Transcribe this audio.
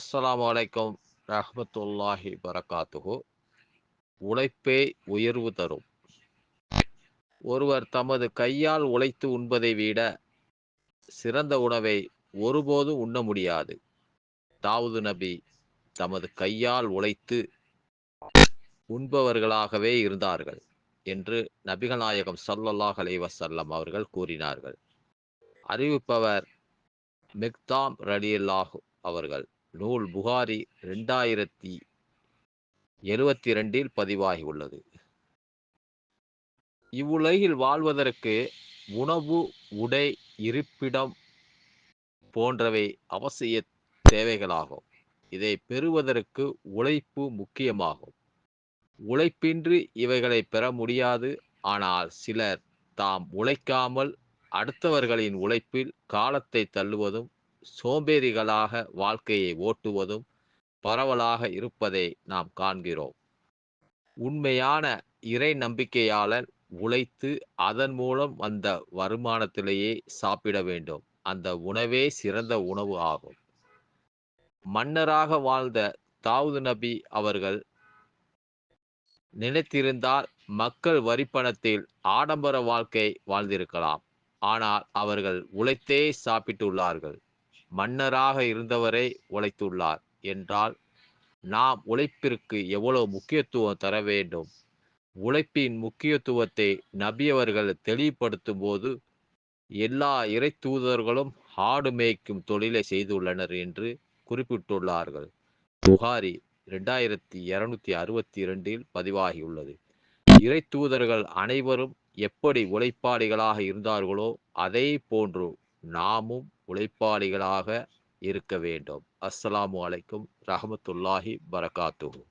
அஸ்லாம் வலைக்கம் ரஹமத்துல்லாஹி பரகாத்துஹு. உழைப்பே உயர்வு தரும். ஒருவர் தமது கையால் உழைத்து உண்பதை விட சிறந்த உணவை ஒருபோதும் உண்ண முடியாது. தாவூது நபி தமது கையால் உழைத்து உண்பவர்களாகவே இருந்தார்கள் என்று நபிகள் நாயகம் ஸல்லல்லாஹு அலைஹி அவர்கள் கூறினார்கள். அறிவிப்பவர் மிக்தாம் ரலியல்லாஹு அவர்கள். நூல் புகாரி ரெண்டாயிரத்தி எழுவத்தி ரெண்டில் பதிவாகி உள்ளது. இவ்வுலகில் வாழ்வதற்கு உணவு உடை இருப்பிடம் போன்றவை அவசிய தேவைகளாகும். இதை பெறுவதற்கு உழைப்பு முக்கியமாகும். உழைப்பின்றி இவைகளை பெற முடியாது. ஆனால் சிலர் தாம் உழைக்காமல் அடுத்தவர்களின் உழைப்பில் காலத்தை தள்ளுவதும் சோம்பேறிகளாக வாழ்க்கையை ஓட்டுவதும் பரவலாக இருப்பதை நாம் காண்கிறோம். உண்மையான இறை நம்பிக்கையாளன் உழைத்து அதன் மூலம் வந்த வருமானத்திலேயே சாப்பிட வேண்டும். அந்த உணவே சிறந்த உணவு ஆகும். மன்னராக வாழ்ந்த தாவூது நபி அவர்கள் நினைத்திருந்தால் மக்கள் வரிப்பணத்தில் ஆடம்பர வாழ்க்கை வாழ்ந்திருக்கலாம். ஆனால் அவர்கள் உழைத்தே சாப்பிட்டுள்ளார்கள். மன்னராக இருந்தவரை உழைத்துள்ளார். என்றால் நாம் உழைப்பிற்கு எவ்வளவு முக்கியத்துவம் தர வேண்டும்? உழைப்பின் முக்கியத்துவத்தை நபியவர்கள் தெளிவுபடுத்தும் போது எல்லா இறை தூதர்களும் ஆடு மேய்க்கும் தொழிலை செய்துள்ளனர் என்று குறிப்பிட்டுள்ளார்கள். புகாரி ரெண்டாயிரத்தி இருநூத்தி அறுபத்தி இரண்டில் பதிவாகியுள்ளது. இறை தூதர்கள் அனைவரும் எப்படி உழைப்பாளிகளாக இருந்தார்களோ அதே போன்று நாமும் உழைப்பாளிகளாக இருக்க வேண்டும். அஸ்ஸலாமு அலைக்கும் ரஹமத்துல்லாஹி பரகாத்துஹு.